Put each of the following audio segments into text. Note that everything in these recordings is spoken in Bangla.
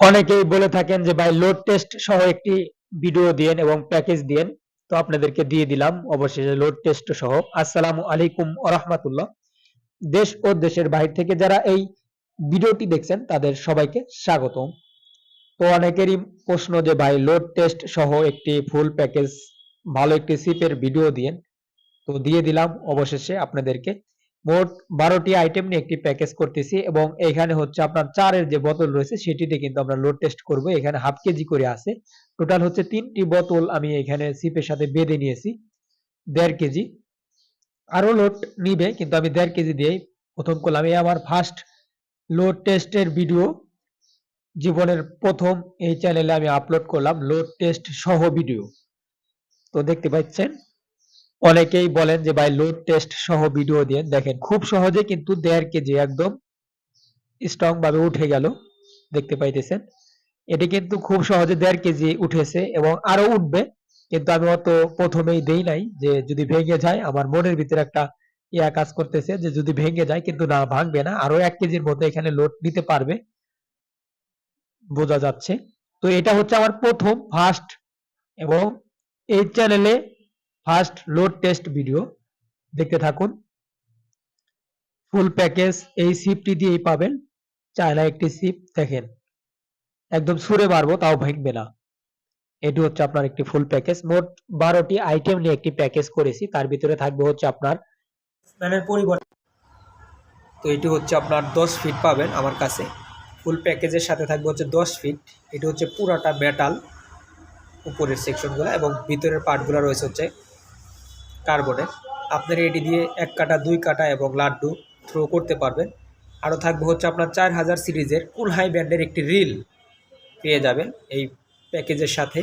অনেকেই বলে থাকেন যে, ভাই লোড টেস্ট সহ একটি ভিডিও দিয়েন এবং প্যাকেজ দিয়েন। তো আপনাদেরকে দিয়ে দিলাম, অবশেষে লোড টেস্ট সহ। আসসালামু আলাইকুম ওরহমাতুল্লাহ। দেশ ও দেশের বাইরে থেকে যারা এই ভিডিওটি দেখছেন, তাদের সবাইকে স্বাগতম। তো অনেকেরই প্রশ্ন যে, ভাই লোড টেস্ট সহ একটি ফুল প্যাকেজ ভালো একটি সিপের ভিডিও দিয়েন। তো দিয়ে দিলাম, অবশেষে আপনাদেরকে মোট বারোটি আইটেম নিয়ে একটি প্যাকেজ করতেছি এবং এখানে হচ্ছে আপনার চারের যে বোতল রয়েছে সেটিতে কিন্তু আমরা লোড টেস্ট করব। এখানে হাফ কেজি করে আছে। টোটাল হচ্ছে তিনটি বোতল আমি এখানে সিপের সাথে বেঁধে নিয়েছি, দেড় কেজি আরও লোড নিবে, কিন্তু আমি দেড় কেজি দিয়েই প্রথম করলাম। এই আমার ফার্স্ট লোড টেস্টের ভিডিও জীবনের প্রথম এই চ্যানেলে আমি আপলোড করলাম লোড টেস্ট সহ ভিডিও তো দেখতে পাচ্ছেন? অনেকেই বলেন যে ভাই লোড টেস্ট সহ ভিডিও দিয়ে, দেখেন, খুব সহজে কিন্তু দেড় কেজি একদম স্ট্রং ভাবে উঠে গেল, দেখতে পাইতেছেন। এটি কিন্তু খুব সহজে দেড় কেজি উঠেছে এবং আরও উঠবে, কিন্তু আমি অত প্রথমেই দেই নাই যে যদি ভেঙে যায়, আমার মনের ভিতরে একটা ইয়া কাজ করতেছে যে যদি ভেঙে যায় কিন্তু না ভাঙবে না, আরও এক কেজির মতো এখানে লোড নিতে পারবে। বোঝা যাচ্ছে। তো এটা হচ্ছে আমার প্রথম ফার্স্ট এবং এই চ্যানেলে ফার্স্ট লোড টেস্ট ভিডিও, দেখতে থাকুন। ফুল প্যাকেজ, এই সিপটি দিয়েই পাবেন। চায়না একটি সিপ, দেখেন। একদম সুরে মারবো, তাও ভাঙবে না। এটি হচ্ছে আপনার একটি ফুল প্যাকেজ। মোট বারোটি আইটেম নিয়ে একটি প্যাকেজ করেছি। তার ভিতরে থাকবে হচ্ছে আপনার স্নানের পরিবর্তন তো এটি হচ্ছে আপনার দশ ফিট পাবেন আমার কাছে। ফুল প্যাকেজের সাথে থাকবে হচ্ছে দশ ফিট। এটি হচ্ছে পুরাটা মেটাল উপরের সেকশনগুলো এবং ভিতরের পার্টগুলো রয়েছে হচ্ছে কার্বনের আপনারা এটি দিয়ে এক কাটা, দুই কাটা এবং লাড্ডু থ্রো করতে পারবেন। আরও থাকবে হচ্ছে আপনার চার হাজার সিরিজের কুল হাই ব্যান্ডের একটি রিল পেয়ে যাবেন এই প্যাকেজের সাথে।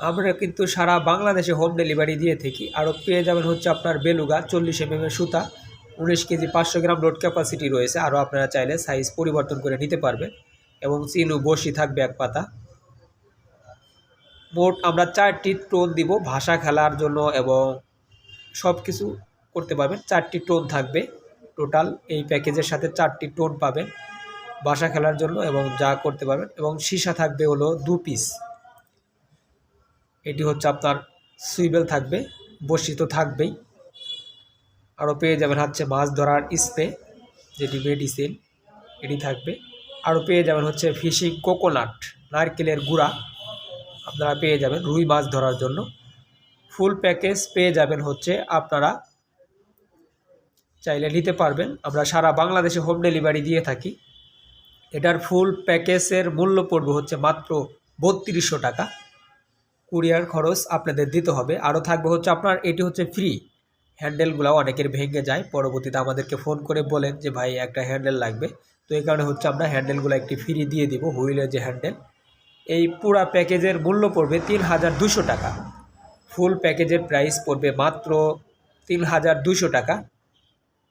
আমরা কিন্তু সারা বাংলাদেশে হোম ডেলিভারি দিয়ে থাকি। আরও পেয়ে যাবেন হচ্ছে আপনার বেলুগা, চল্লিশ এম সুতা, উনিশ কেজি, পাঁচশো গ্রাম লোড ক্যাপাসিটি রয়েছে। আরও আপনারা চাইলে সাইজ পরিবর্তন করে নিতে পারবেন। এবং চিনু বসি থাকবে এক পাতা। মোট আমরা চারটি টোন দিব ভাষা খেলার জন্য এবং সব কিছু করতে পারবেন। চারটি টোন থাকবে। টোটাল এই প্যাকেজের সাথে চারটি টোন পাবেন বাসা খেলার জন্য এবং যা করতে পারবেন এবং সীসা থাকবে হলো দু পিস এটি হচ্ছে আপনার সুইবেল থাকবে, বসি তো থাকবেই। আরও পেয়ে যাবেন হচ্ছে মাছ ধরার স্প্রে, যেটি মেডিসিন এটি থাকবে। আরও পেয়ে যাবেন হচ্ছে ফিশিং কোকোনাট নারকেলের গুঁড়া। আপনারা পেয়ে যাবেন রুই মাছ ধরার জন্য। ফুল প্যাকেজ পেয়ে যাবেন হচ্ছে আপনারা চাইলে নিতে পারবেন। আমরা সারা বাংলাদেশে হোম ডেলিভারি দিয়ে থাকি। এটার ফুল প্যাকেজের মূল্য পড়বে হচ্ছে মাত্র বত্রিশশো টাকা। কুরিয়ার খরচ আপনাদের দিতে হবে। আরও থাকবে হচ্ছে আপনার, এটি হচ্ছে ফ্রি। হ্যান্ডেলগুলো অনেকের ভেঙে যায়। পরবর্তীতে আমাদেরকে ফোন করে বলেন যে, ভাই, একটা হ্যান্ডেল লাগবে। তো এই কারণে হচ্ছে আমরা হ্যান্ডেলগুলো একটি ফ্রি দিয়ে দিব। হুইলের যে হ্যান্ডেল এই পুরা প্যাকেজের মূল্য পড়বে তিন হাজার দুশো টাকা। ফুল প্যাকেজের প্রাইস পড়বে মাত্র তিন হাজার দুশো টাকা।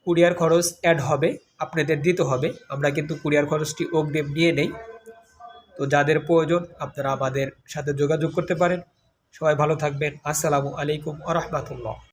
কুরিয়ার খরচ অ্যাড হবে, আপনাদের দিতে হবে। আমরা কিন্তু কুরিয়ার খরচটি অগ্রিম নিয়ে নেই। তো যাদের প্রয়োজন, আপনারা আমাদের সাথে যোগাযোগ করতে পারেন। সবাই ভালো থাকবেন। আসসালামু আলাইকুম আ রহমতুল্লাহ।